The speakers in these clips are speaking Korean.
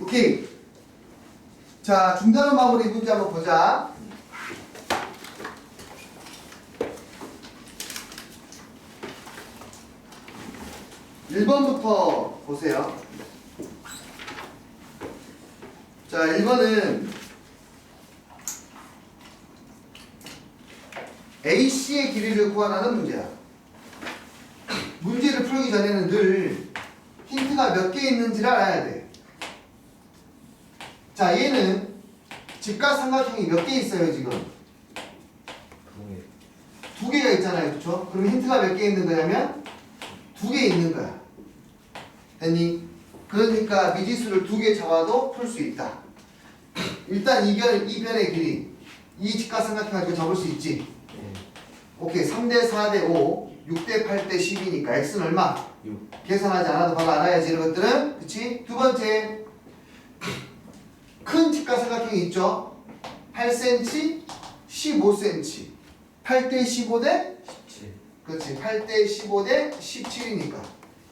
오케이. 자, 중단원 마무리 문제 한번 보자. 일번부터 보세요. 자, 1번은 AC의 길이를 구하라는 문제야. 문제를 풀기 전에는 늘 힌트가 몇 개 있는지를 알아야 돼. 자, 얘는 직각 삼각형이 몇 개 있어요, 지금? 두 개가 있잖아요, 그렇죠? 그럼 힌트가 몇 개 있는 거냐면 두 개 있는 거야. 됐니? 그러니까 미지수를 두 개 잡아도 풀 수 있다. 일단 이변, 이변의 길이 이 직각삼각형 가지고 잡을 수 있지. 네. 오케이, 3대 4대 5, 6대 8대 10이니까 x는 얼마? 6 계산하지 않아도 바로 알아야지 이런 것들은 그치? 두 번째 큰 직각삼각형이 있죠? 8cm 15cm 8대 15대 17 그렇지. 8대 15대 17이니까.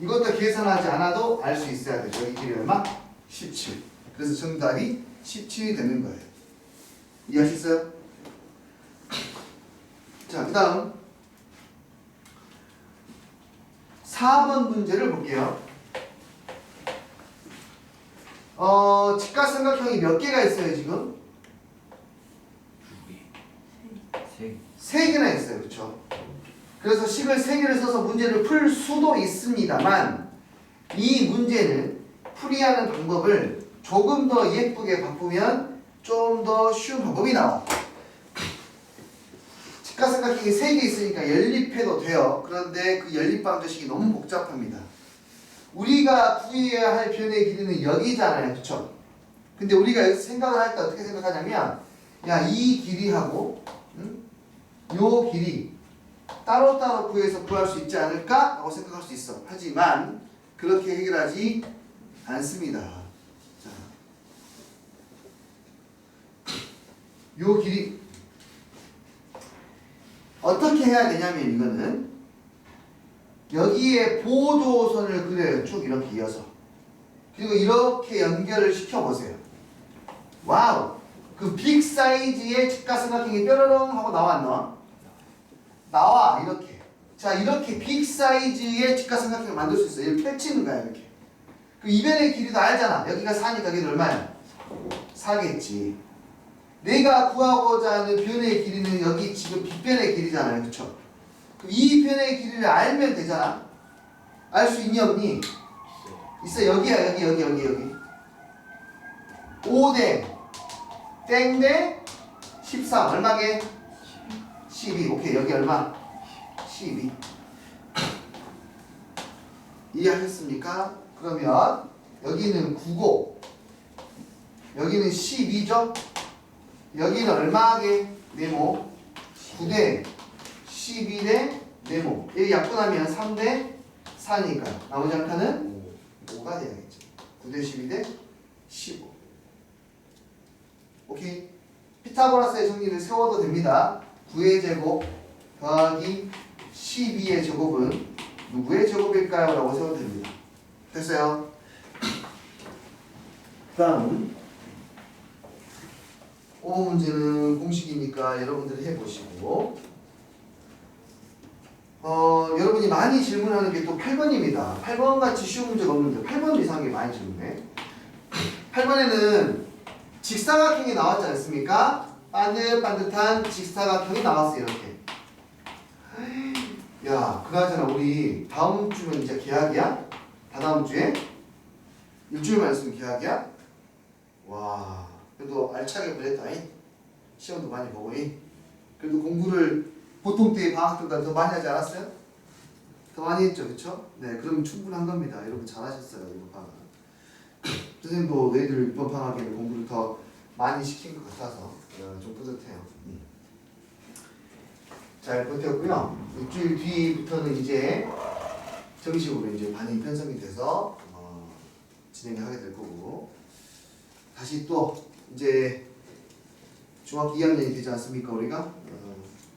이것도 계산하지 않아도 알 수 있어야 돼 여기 길이 얼마? 17 그래서 정답이 17이 되는 거예요. 이해하셨어요? 자 그 다음 4번 문제를 볼게요. 어, 직각삼각형이 몇 개가 있어요, 지금? 세 세 개나 있어요, 그렇죠? 그래서 식을 세 개를 써서 문제를 풀 수도 있습니다만 이 문제는 풀이하는 방법을 조금 더 예쁘게 바꾸면 좀 더 쉬운 방법이 나와. 직각삼각형이 세 개 있으니까 연립해도 돼요. 그런데 그 연립 방정식이 너무 복잡합니다. 우리가 구해야 할 변의 길이는 여기잖아요, 그렇죠? 근데 우리가 여기서 생각을 할 때 어떻게 생각하냐면, 야 이 길이하고 응? 요 길이 따로따로 구해서 구할 수 있지 않을까? 라고 생각할 수 있어. 하지만 그렇게 해결하지 않습니다. 자, 요 길이 어떻게 해야 되냐면 이거는 여기에 보조선을 그려요. 쭉 이렇게 이어서. 그리고 이렇게 연결을 시켜보세요. 와우! 그 빅 사이즈의 직각삼각형이 뾰로롱 하고 나왔나? 나와 이렇게. 자 이렇게 빅 사이즈의 직각삼각형을 만들 수 있어. 이렇게 펼치는 거야 이렇게. 그 이변의 길이도 알잖아. 여기가 4니까 여기는 얼마야? 4겠지. 내가 구하고자 하는 변의 길이는 여기 지금 빗변의 길이잖아요. 그쵸? 그럼 이 변의 길이를 알면 되잖아. 알 수 있니 없니? 있어 여기야 여기 여기 여기 여기 5대 땡대 13 얼마게? 12 오케이 여기 얼마? 12 이해하셨습니까? 그러면 여기는 9고 여기는 12죠? 여기는 얼마게? 네모 9대 12대 네모. 여기 약분하면 3대 4니까 나머지 한 칸은 5가 돼야겠죠. 9대 12대 15 오케이. 피타고라스의 정리를 세워도 됩니다. 9의 제곱 더하기 12의 제곱은 누구의 제곱일까요? 라고 세워도 됩니다. 됐어요? 다음. 5번 문제는 공식이니까 여러분들이 해보시고 어, 여러분이 많이 질문하는 게 또 8번입니다. 8번 같이 쉬운 문제가 없는데 8번 이상하게 많이 질문해. 8번에는 직사각형이 나왔지 않습니까? 반듯반듯한 직사각형이 나왔어요. 이렇게. 야, 그나저나 우리 다음 주면 이제 계약이야? 다다음 주에? 일주일만 있으면 계약이야? 와, 그래도 알차게 보냈다잉. 시험도 많이 보고, 잉? 그래도 공부를 보통 때 방학 때보다 더 많이 하지 않았어요? 더 많이 했죠, 그쵸? 네, 그럼 충분한 겁니다. 여러분 잘하셨어요, 이번 방학. 선생님도 너희들 이번 방학에는 공부를 더 많이 시킨 것 같아서 어, 좀 뿌듯해요. 음. 잘 버텼고요. 일주일 뒤부터는 이제 정식으로 이제 반이 편성이 돼서 어, 진행을 하게 될 거고 다시 또 이제 중학교 2학년이 되지 않습니까 우리가 어,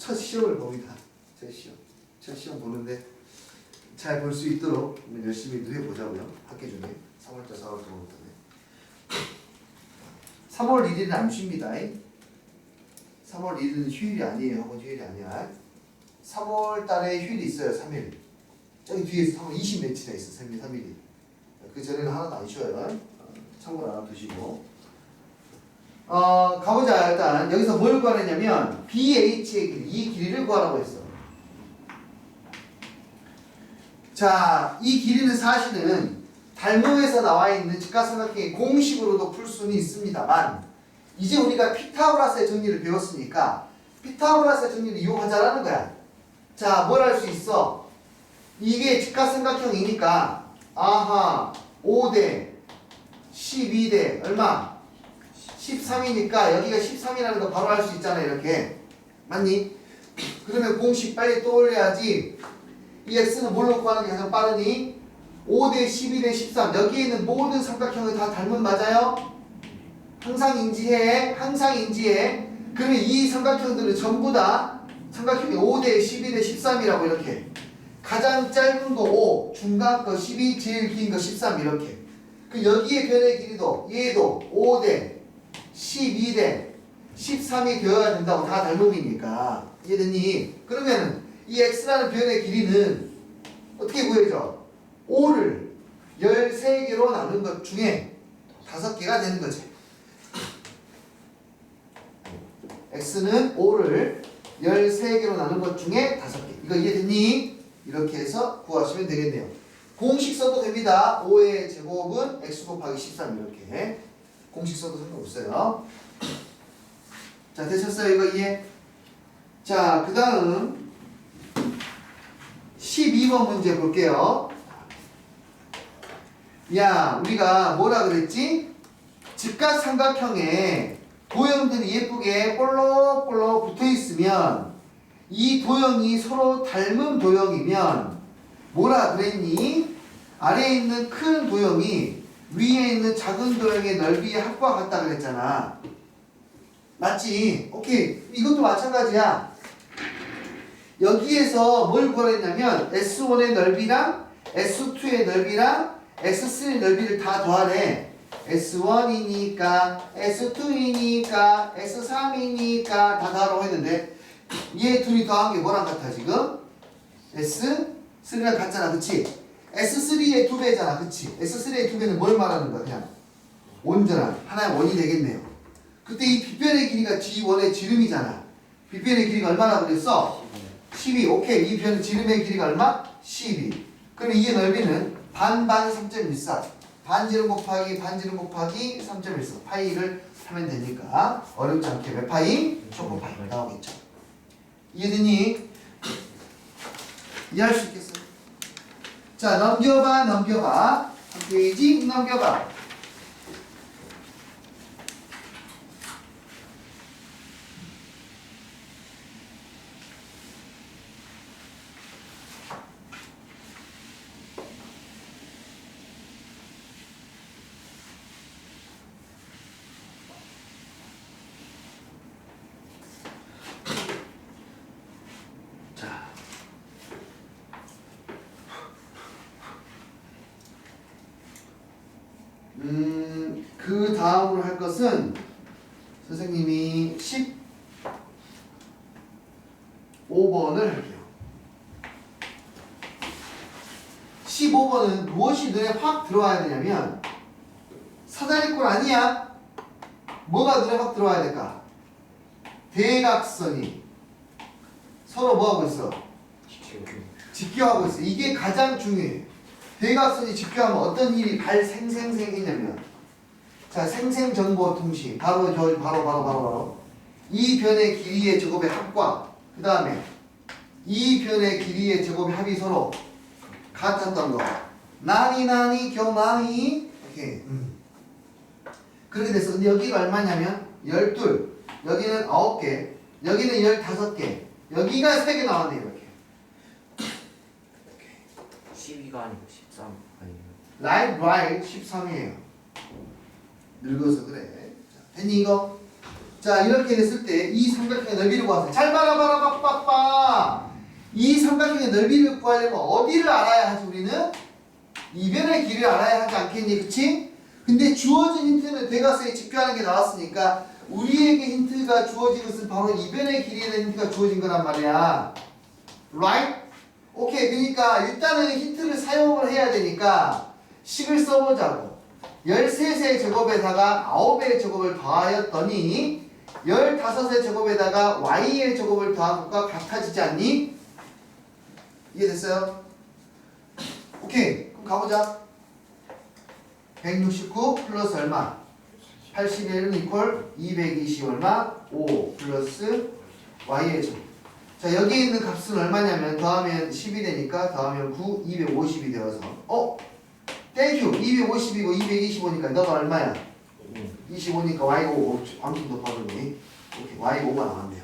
첫 시험을 봅니다. 첫 시험, 첫 시험 보는데 잘 볼 수 있도록 열심히 해보자고요. 학기 중에 3월달, 4월달 부터 3월 1일은 안 쉽니다. 3월 1일은 휴일이 아니에요. 학원 휴일이 아니야. 3월 달에 휴일이 있어요. 3일. 저기 뒤에 3월 20 며칠에 있어. 3일, 3일이. 그 전에는 하나도 안 쉬어요. 어, 참고로 알아두시고. 어, 가보자. 일단 여기서 뭘 구하느냐면 BH의 길이, 이 길이를 구하라고 했어. 자, 이 길이는 사실은 달모에서 나와 있는 직각삼각형의 공식으로도 풀 수는 있습니다만 이제 우리가 피타고라스의 정리를 배웠으니까 피타고라스의 정리를 이용하자라는 거야. 자, 뭘 할 수 있어? 이게 직각삼각형이니까 아하 5대 12대 얼마? 13이니까 여기가 13이라는 거 바로 알 수 있잖아 이렇게 맞니? 그러면 공식 빨리 떠올려야지 이 x는 뭘로 구하는 게 가장 빠르니? 5대 12대 13 여기에 있는 모든 삼각형을 다 닮은 맞아요? 항상 인지해 항상 인지해 그러면 이 삼각형들은 전부 다 삼각형이 5대 12대 13이라고 이렇게 가장 짧은 거 5, 중간 거 12, 제일 긴 거 13 이렇게 그 여기에 변의 길이도 얘도 5대 12대 13이 되어야 된다고 다 닮음이니까 이해됐니? 그러면은 이 x라는 변의 길이는 어떻게 구해져? 5를 13개로 나눈 것 중에 5개가 되는 거지 x는 5를 13개로 나눈 것 중에 5개 이거 이해됐니? 이렇게 해서 구하시면 되겠네요 공식 써도 됩니다 5의 제곱은 x 곱하기 13 이렇게 공식 써도 상관없어요 자 되셨어요 이거 이해? 자 그 다음 12번 문제 볼게요 야 우리가 뭐라 그랬지? 직각삼각형에 도형들이 예쁘게 볼록볼록 붙어 있으면 이 도형이 서로 닮은 도형이면 뭐라 그랬니? 아래에 있는 큰 도형이 위에 있는 작은 도형의 넓이의 합과 같다 그랬잖아 맞지? 오케이 이것도 마찬가지야 여기에서 뭘 구하랬냐면 S1의 넓이랑 S2의 넓이랑 S3의 넓이를 다 더하래 S1이니까 S2이니까 S3이니까 다 더하라고 했는데 얘 둘이 더한 게 뭐랑 같아 지금? S3랑 같잖아 그치? S3의 두 배잖아 그치? S3의 두 배는 뭘 말하는 거야 그냥 온전한 하나의 원이 되겠네요 그때 이 빗변의 길이가 G1의 지름이잖아 빗변의 길이가 얼마나 그랬어? 12 오케이 이 변 지름의 길이가 얼마? 12 그럼 이게 넓이는 반반 3.14 반지름 곱하기 반지름 곱하기 3.14 파이를 하면 되니까 어렵지 않게 몇 파이? 초코 파이 나오겠죠 이해되니? 이해할 수 있겠어? 자 넘겨봐 넘겨봐. 한 페이지 넘겨봐 자. 음, 그 다음으로 할 것은 선생님이 15번을 할게요. 15번은 무엇이 눈에 확 들어와야 되냐면 사다리꼴 아니야. 뭐가 눈에 확 들어와야 될까? 대각선이 서로 뭐하고 있어? 직교하고 있어. 이게 가장 중요해. 대각선이 직교하면 어떤 일이 발생생생이냐면 자 생생정보통신 바로 저 바로 바로 바로 바로 이 변의 길이의 제곱의 합과 그 다음에 이 변의 길이의 제곱의 합이 서로 같았던 거 나니 나니 교나니 오케이 음. 그렇게 됐어. 근데 여기가 얼마냐면 12 여기는 9개 여기는 15개 여기가 3개 나왔네 이렇게 12가 아니고 13 아니에요. 라이트 라이트 13이에요. 늙어서 그래. 자, 됐니 이거? 자 이렇게 됐을 때 이 삼각형의 넓이를 구하세요. 잘 봐라 봐라 빠빠빠. 이 삼각형의 넓이를 구하려면 어디를 알아야 하지 우리는? 이변의 길이를 알아야 하지 않겠니? 그치? 근데 주어진 힌트는 대각선에 집중하는 게 나왔으니까 우리에게 힌트가 주어진 것은 바로 이변의 길이에 대한 힌트가 주어진 거란 말이야. right? 오케이. 그러니까 일단은 힌트를 사용을 해야 되니까 식을 써보자고. 13의 제곱에다가 9의 제곱을 더하였더니 15의 제곱에다가 y의 제곱을 더한 것과 같아지지 않니? 이해됐어요? 오케이. 그럼 가보자. 169 플러스 얼마? 81은 이퀄 220 얼마? 5 플러스 y의 제곱. 자 여기 있는 값은 얼마냐면 더하면 10이 되니까 더하면 9 250이 되어서 어? 땡큐 250이고 225니까 너가 얼마야? 25니까 y가 5 방금 더 빠르니 오케이 y가 5가 나왔네요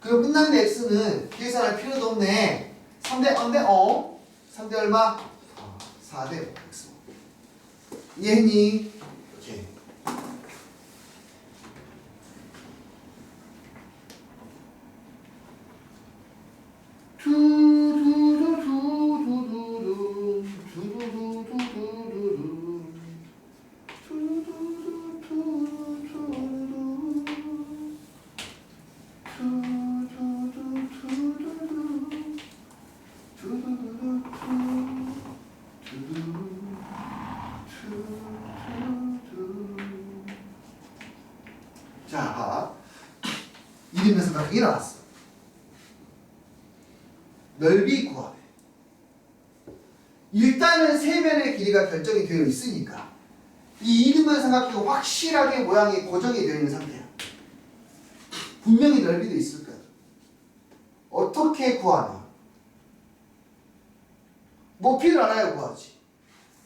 그럼 끝난 x는 계산할 필요도 없네 3대 안돼 어? 3대 얼마? 4대 x 이해했니? 오케이 두두두두두두 두두두두두두 두두두두두두 자, 봐. 이름에서 막 일어났어. 넓이 구하래. 일단은 세면의 길이가 결정이 되어 있으니까 이 이름을 생각하고 확실하게 모양이 고정이 되어 있는 상태야. 분명히 넓이도 있을 거야. 어떻게 구하냐? 높이를 알아야 구하지.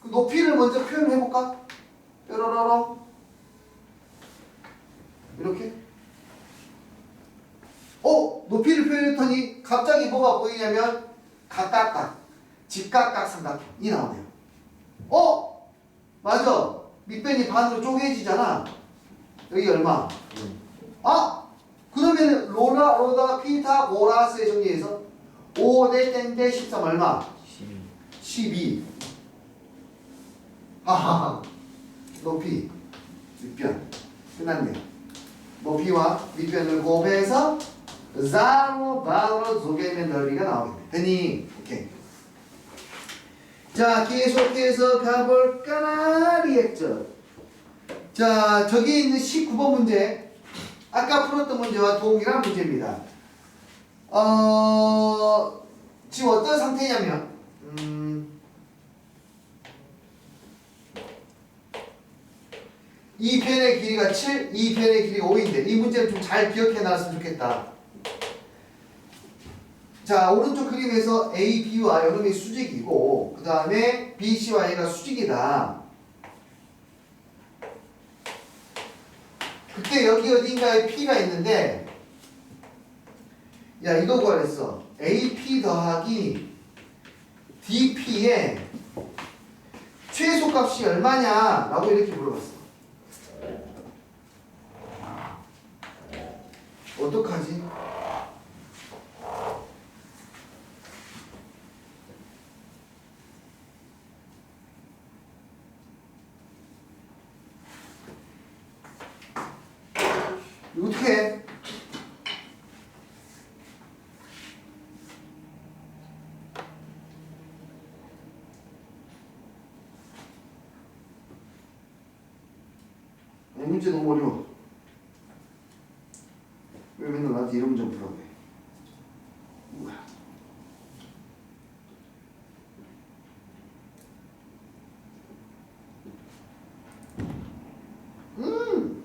그 높이를 먼저 표현해 볼까? 뾰로로로 이렇게. 어 높이를 표현했더니 갑자기 뭐가 보이냐면 각각각, 직각각 삼각형이 나오네요. 어? 맞아. 밑변이 반으로 쪼개지잖아. 여기 얼마? 아 그러면 로라 로다 피타 고라스의 정리해서 5대 땡대 13 얼마? 12 12 하하 높이. 밑변. 끝났네요 높이와 밑변을 곱해서 자로 바로 조개면 넓이가 나오겠네. 되니 오케이 자 계속해서 가볼까나 리액션 자 저기 있는 19번 문제 아까 풀었던 문제와 동일한 문제입니다 어 지금 어떤 상태냐면 음, 이 편의 길이가 7, 이 편의 길이가 5인데 이 문제를 좀 잘 기억해 놨으면 좋겠다. 자 오른쪽 그림에서 A, B와 여름이 수직이고 그 다음에 B, C와 A가 수직이다. 그때 여기 어딘가에 P가 있는데 야 이거 구하랬어. AP 더하기 DP의 최소값이 얼마냐? 라고 이렇게 물어봤어. 어떡하지? 이거 어떻게 해? 이 문제 너무 어려워. 왜 맨날 나한테 이런 문제 풀라고 해? 우와. 음!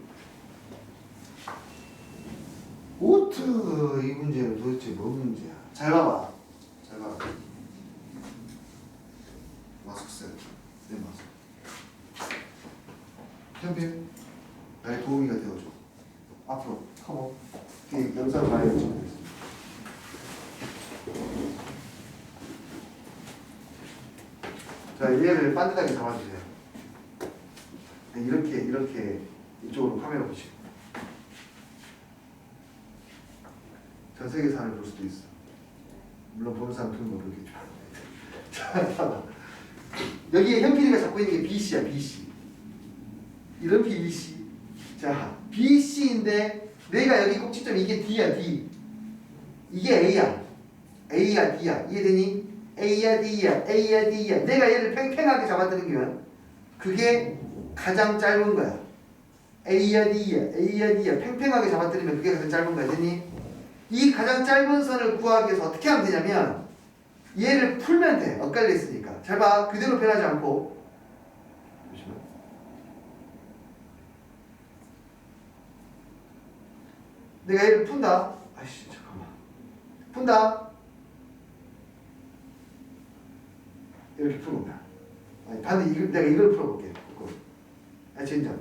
오트 이 문제는 도대체 뭔 문제야? 잘 봐봐. 잘 봐봐. 마스크 써야 돼. 내 마스크. 현빈, 나의 도우미가 되어줘. 앞으로, 컴온. 이 영상 봐야지. 자, 얘를 반듯하게 잡아주세요. 네, 이렇게, 이렇게 이쪽으로 카메라 보시고. 전 세계사를 볼 수도 있어. 물론 보는 사람 거 모르겠죠. 자. 여기에 현필이가 잡고 있는 게 BC야, BC. 이런 BC. 자, BC인데 내가 여기 꼭지점 이게 D야, D. 이게 A야. A야, D야. 이해되니? A야, D야, A야, D야. 내가 얘를 팽팽하게 잡아들이면 그게 가장 짧은 거야. A야, D야, A야, D야. 팽팽하게 잡아들이면 그게 가장 짧은 거야. 되니? 이 가장 짧은 선을 구하기 위해서 어떻게 하면 되냐면 얘를 풀면 돼. 엇갈려 있으니까. 잘 봐. 그대로 변하지 않고. 내가 얘를 푼다. 아이씨, 잠깐만. 푼다. 이렇게 거야. 아니, 반대, 이걸, 내가 이걸 풀어볼게. 아, 진짜.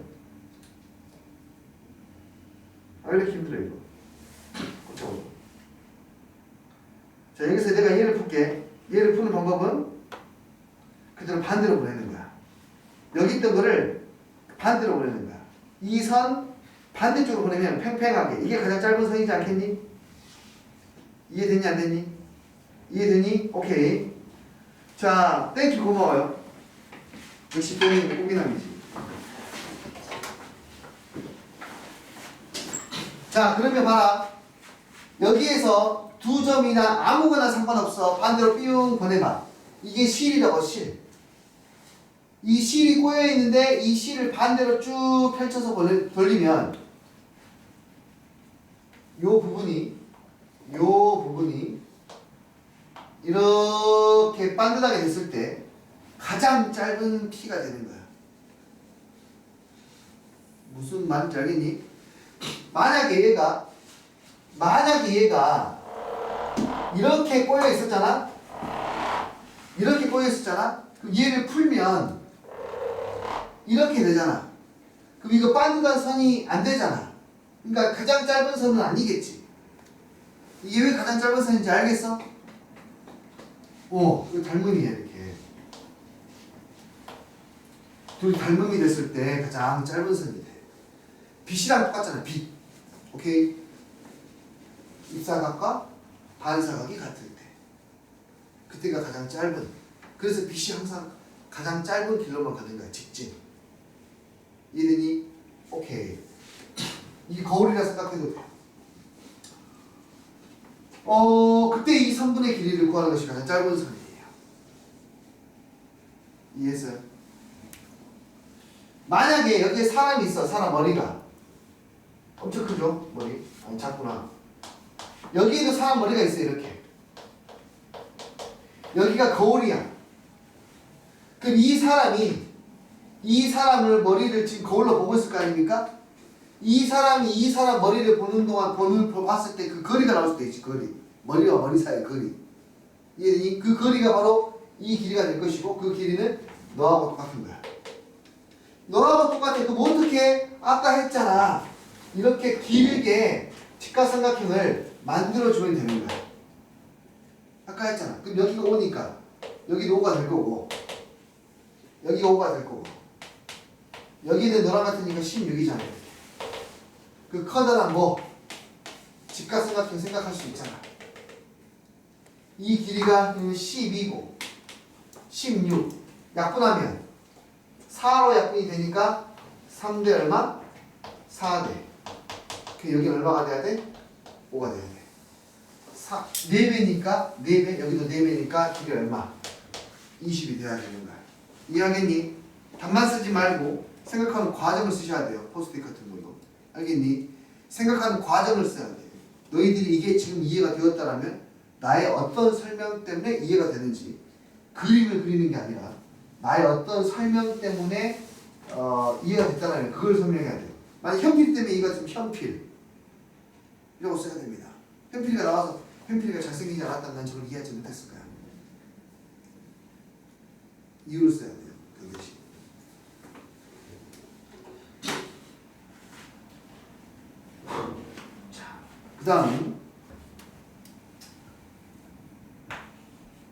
아, 왜 이렇게 힘들어, 이거. 고쳐보자. 자, 여기서 내가 얘를 풀게. 얘를 푸는 방법은 그대로 반대로 보내는 거야. 여기 있던 거를 반대로 보내는 거야. 이 선 반대쪽으로 보내면 팽팽하게. 이게 가장 짧은 선이지 않겠니? 이해됐니, 안 됐니? 이해되니? 오케이. 자, 땡큐 고마워요. 역시 땡이 꼬기남이지. 자, 그러면 봐라. 여기에서 두 점이나 아무거나 상관없어. 반대로 삐용 보내봐. 이게 실이라고, 실. 이 실이 꼬여 있는데 이 실을 반대로 쭉 펼쳐서 돌리면 요 부분이 요 부분이 이렇게 반듯하게 됐을 때 가장 짧은 피가 되는 거야. 무슨 말인지 알겠니? 만약에 얘가 만약에 얘가 이렇게 꼬여 있었잖아. 이렇게 꼬여 있었잖아. 그럼 얘를 풀면 이렇게 되잖아. 그럼 이거 반듯한 선이 안 되잖아. 그러니까 가장 짧은 선은 아니겠지. 이게 왜 가장 짧은 선인지 알겠어? 어, 이거 닮음이야 이렇게. 둘이 닮음이 됐을 때 가장 짧은 선이 돼. 빛이랑 똑같잖아. 빛. 오케이. 입사각과 반사각이 같을 때. 그때가 가장 짧은. 그래서 빛이 항상 가장 짧은 길로만 가는 거야. 직진. 이해되니? 오케이. 이게 거울이라 생각해도 돼. 어, 그때 이 3분의 길이를 구하는 것이 가장 짧은 선이에요. 이해했어요? 만약에 여기에 사람이 있어, 사람 머리가. 엄청 크죠? 머리. 아니, 작구나. 여기에도 사람 머리가 있어, 이렇게. 여기가 거울이야. 그럼 이 사람이, 이 사람을 머리를 지금 거울로 보고 있을 거 아닙니까? 이 사람이 이 사람 머리를 보는 동안 보는 봤을 때 그 거리가 나올 수도 있지 거리 머리와 머리 사이 거리? 그 거리가 바로 이 길이가 될 것이고 그 길이는 너하고 똑같은 거야 너하고 똑같아 그럼 어떻게 아까 했잖아 이렇게 길게 직각삼각형을 만들어 주면 되는 거야 아까 했잖아 그럼 여기가 5니까 여기도 5가 될 거고 여기가 5가 될 거고 여기는 너랑 같으니까 16이잖아 그 커다란 뭐 직각삼각형 생각할 수 있잖아. 이 길이가 12고 16 약분하면 4로 약분이 되니까 3대 얼마? 4대. 그 여기 얼마가 돼야 돼? 5가 돼야 돼. 4, 4배니까 4배 여기도 4배니까 길이 얼마? 20이 돼야 되는 거야. 이해하겠니? 답만 쓰지 말고 생각하는 과정을 쓰셔야 돼요. 포스트잇 같은 거 이거. 알겠니? 생각하는 과정을 써야 돼. 너희들이 이게 지금 이해가 되었다라면 나의 어떤 설명 때문에 이해가 되는지 그림을 그리는 게 아니라 나의 어떤 설명 때문에 어, 이해가 됐다라면 그걸 설명해야 돼요. 만약 현필 때문에 이해가 되면 현필 이라고 써야 됩니다. 현필이가 나와서 현필이가 잘생기지 않았다면 난 저걸 이해하지 못했을 거야. 이유를 써야 돼요. 그것이. 그 다음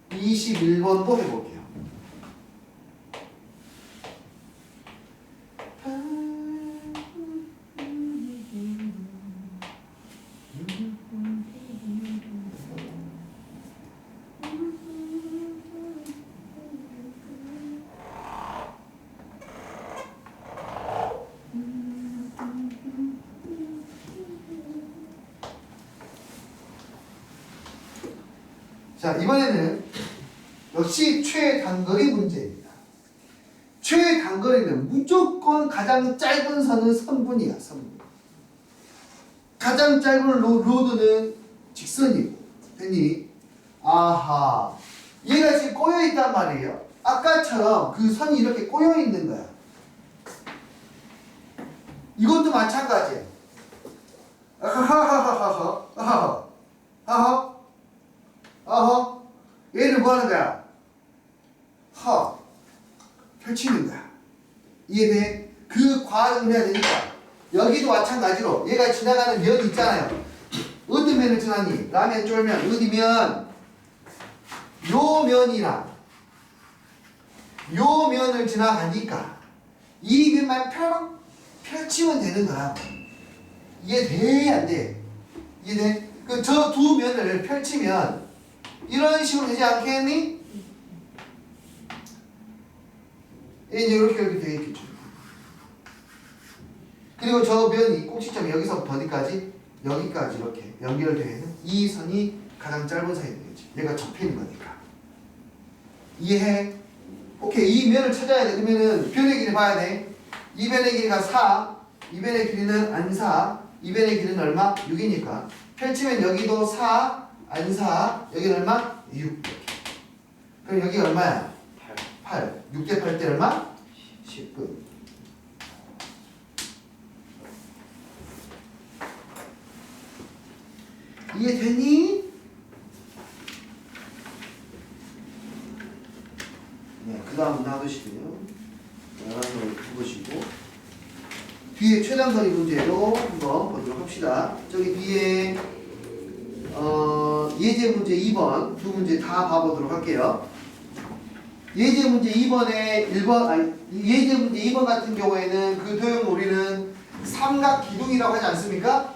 21번도 해볼게요. 자, 이번에는 역시 최단거리 문제입니다. 최단거리는 무조건 가장 짧은 선은 선분이야, 선분. 가장 짧은 로, 로드는 직선이고. 됐니? 아하. 얘가 지금 꼬여 있단 말이에요. 아까처럼 그 선이 이렇게 꼬여 있는 거야. 이것도 마찬가지야. 아하하하하하. 아하. 아하. 아하. 얘를 뭐 하는 거야? 허. 펼치는 거야. 이해돼? 그 과정을 해야 되니까. 여기도 마찬가지로 얘가 지나가는 면이 있잖아요. 어떤 면을 지나니? 라면 쫄면 어디 면? 요 면이랑 요 면을 지나가니까 이 면만 펴 펼치면 되는 거야. 이해돼? 안 돼? 이해돼? 그 저 두 면을 펼치면 이런 식으로 되지 않겠니? 이제 이렇게 이렇게 되어 있겠죠. 그리고 저 면이 꼭지점 여기서부터 어디까지? 여기까지 이렇게 연결되는 이 선이 가장 짧은 선이 되겠지. 얘가 접혀 있는 거니까. 이해해? 오케이 이 면을 찾아야 돼. 그러면은 변의 길이 봐야 돼. 이 변의 길이가 4, 이 변의 길이는 안 4, 이 변의 길이는 얼마? 6이니까. 펼치면 여기도 4, 안 4, 여기는 얼마? 6. 그럼 여기 얼마야? 8 8. 6대 8대 얼마? 10분. 이해되니? 네, 그 다음 놔두시고요. 나가서 해보시고. 뒤에 최단거리 문제로 한번 보도록 합시다. 저기 뒤에 어, 예제 문제 2번 두 문제 다 봐보도록 할게요. 예제 문제 2번에 1번 아니 예제 문제 2번 같은 경우에는 그 도형 우리는 삼각 기둥이라고 하지 않습니까?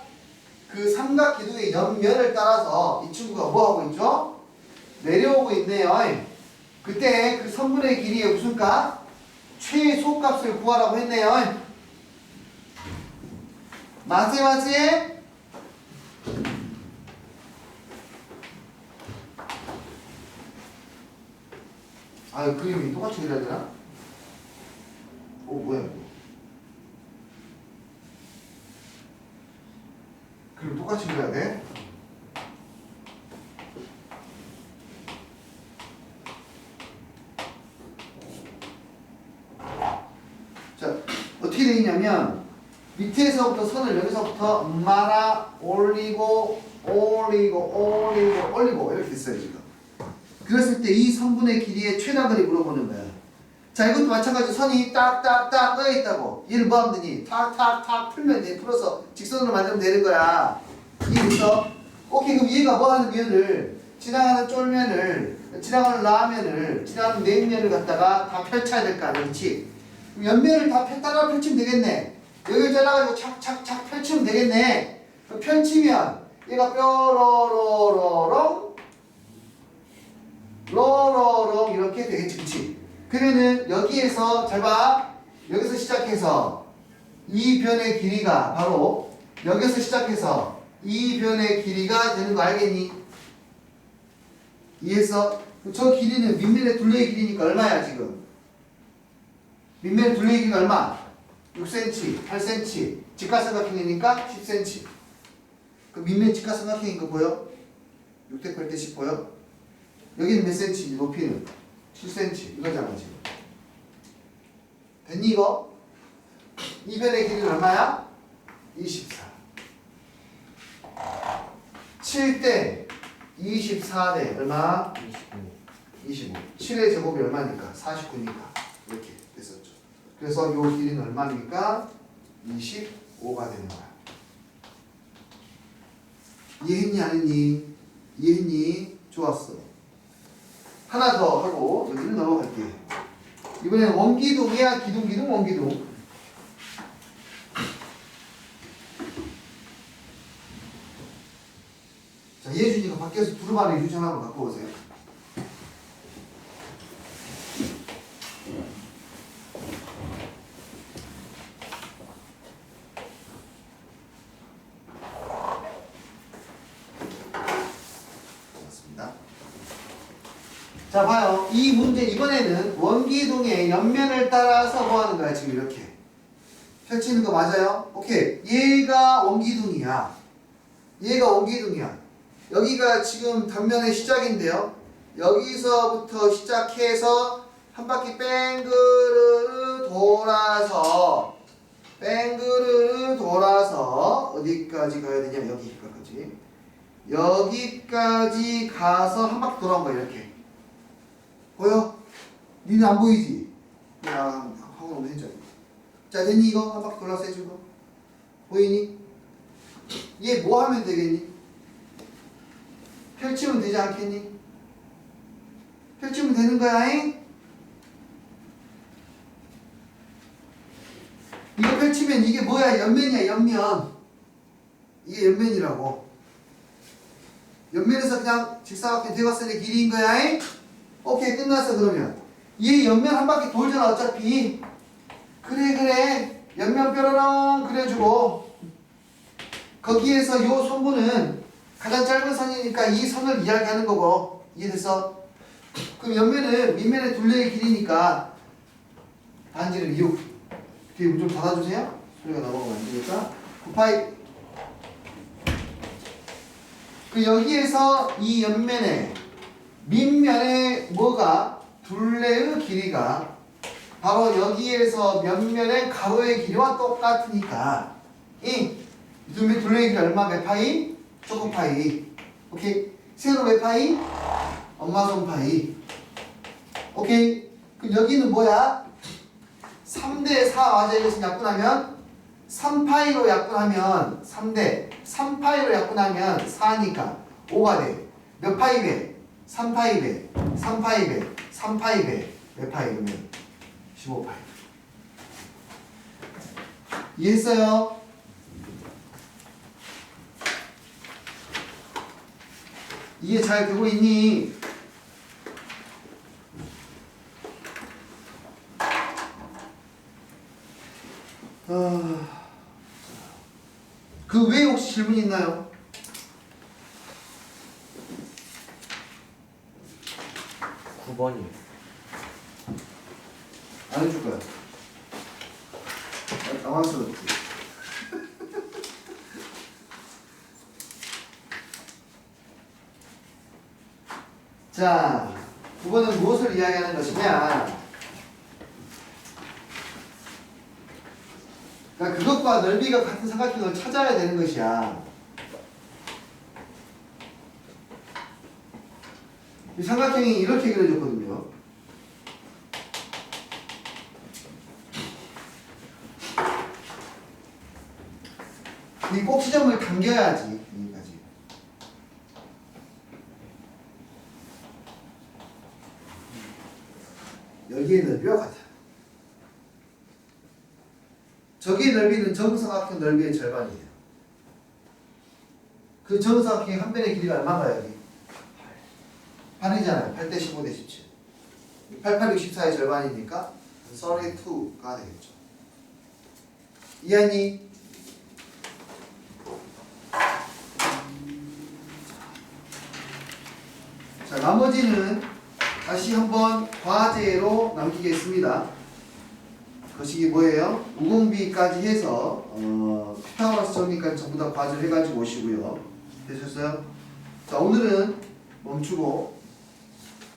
그 삼각 기둥의 옆면을 따라서 이 친구가 뭐 하고 있죠? 내려오고 있네요. 그때 그 선분의 길이의 무슨 값? 최소 값을 구하라고 했네요. 맞지 맞지? 아 그림이 똑같이 그려야 되나? 어 뭐야 이거 그림 똑같이 그려야 돼? 자 어떻게 돼 있냐면 밑에서부터 선을 여기서부터 말아 올리고 올리고 올리고 올리고 이렇게 있어요 지금 그랬을 때 이 선분의 길이의 최단거리 물어보는 거야. 자, 이것도 마찬가지로 선이 딱딱딱 떠 있다고. 얘를 뭐 하면 되니? 탁탁탁 풀면 돼. 풀어서 직선으로 만들면 되는 거야. 이해됐어? 오케이, 그럼 얘가 뭐 하는 면을, 지나가는 쫄면을, 지나가는 라면을, 지나가는 냉면을 갖다가 다 펼쳐야 될 거 아니야, 그렇지? 옆면을 다 펼- 따라 펼치면 되겠네. 여기 잘라가지고 착착착 펼치면 되겠네. 펼치면 얘가 뾰로로로롱 로로롱 이렇게 되겠지 그치 그러면은 여기에서 잘 봐 여기서 시작해서 이 변의 길이가 바로 여기서 시작해서 이 변의 길이가 되는 거 알겠니? 이해했어? 저 길이는 밑면의 둘레의 길이니까 얼마야 지금? 밑면의 둘레의 길이가 얼마? 6cm, 8cm 직각삼각형이니까 10cm 그 밑면 직각삼각형인 거 보여? 6대 8대 10 보여? 여기는 몇 cm 높이는 7cm 이거잖아 지금 됐니 이거? 이 변의 길이는 얼마야? 24 7대 24대 얼마? 25 25 7의 제곱이 얼마니까? 49니까 이렇게 됐었죠 그래서 요 길이는 얼마입니까? 25가 되는 거야 이해했니 안 했니? 이해했니? 좋았어 하나 더 하고 여기를 넘어갈게. 이번엔 원기둥이야 기둥기둥 원기둥. 자 예준이가 밖에서 두루마리 유전 한번 갖고 오세요. 고맙습니다. 자 봐요. 이 문제 이번에는 원기둥의 옆면을 따라서 뭐 하는 거야 지금 이렇게 펼치는 거 맞아요? 오케이. 얘가 원기둥이야. 얘가 원기둥이야. 여기가 지금 단면의 시작인데요. 여기서부터 시작해서 한 바퀴 뺑그르르 돌아서 뺑그르르 돌아서 어디까지 가야 되냐 여기까지 여기까지 가서 한 바퀴 돌아온 거야 이렇게 보여? 니는 안 보이지? 야 하고 너무 해줘 자 됐니 이거 한 바퀴 돌아서 거 보이니? 얘 뭐 하면 되겠니? 펼치면 되지 않겠니? 펼치면 되는 거야 잉? 이거 펼치면 이게 뭐야 옆면이야 옆면 이게 옆면이라고 옆면에서 그냥 직사각형 대각선의 길이인 거야 잉? 오케이 끝났어 그러면. 얘 옆면 한 바퀴 돌잖아 어차피. 그래 그래. 옆면 뾰로롱 그려주고. 거기에서 요 손분은 가장 짧은 선이니까 이 선을 이야기하는 거고. 이해됐어? 그럼 옆면은 밑면의 둘레의 길이니까 반지를 6 뒤에 문좀 닫아주세요. 소리가 넘어가면 안 되니까. 9파이 그 여기에서 이 옆면에 밑면에 뭐가 둘레의 길이가 바로 여기에서 옆면의 가로의 길이와 똑같으니까 이 둘레 둘레의 길이 얼마 몇 파이? 조금 파이 오케이 세로 몇 파이? 엄마 손 파이 오케이 그럼 여기는 뭐야? 3대 4 맞아 이것을 약분하면 3파이로 약분하면 3대 3파이로 약분하면 4니까 5가 돼. 몇 파이 배? 3파이 배. 3파이 배. 3파이 배. 몇 파이 그러면 15파이. 이해했어요? 이해 잘 되고 있니? 아... 그 외에 혹시 질문 있나요? 구번이요 안 해줄 거야. 아, 당황스럽지. 자, 9번은 무엇을 이야기하는 것이냐? 그러니까 그것과 넓이가 같은 삼각형을 찾아야 되는 것이야. 이 삼각형이 이렇게 그려졌거든요. 이 꼭지점을 당겨야지 여기까지. 여기의 넓이와 같아. 저기의 넓이는 정사각형 넓이의 절반이에요. 그 정사각형의 한 변의 길이가 얼마가 여기? 8이잖아요. 8대 15대 17. 88, 64의 절반이니까 32가 되겠죠. 이해했니? 자, 나머지는 다시 한번 과제로 남기겠습니다. 거식이 뭐예요? 우공비까지 해서 어, 피타고라스 정리까지 전부 다 과제를 해가지고 오시고요. 되셨어요? 자, 오늘은 멈추고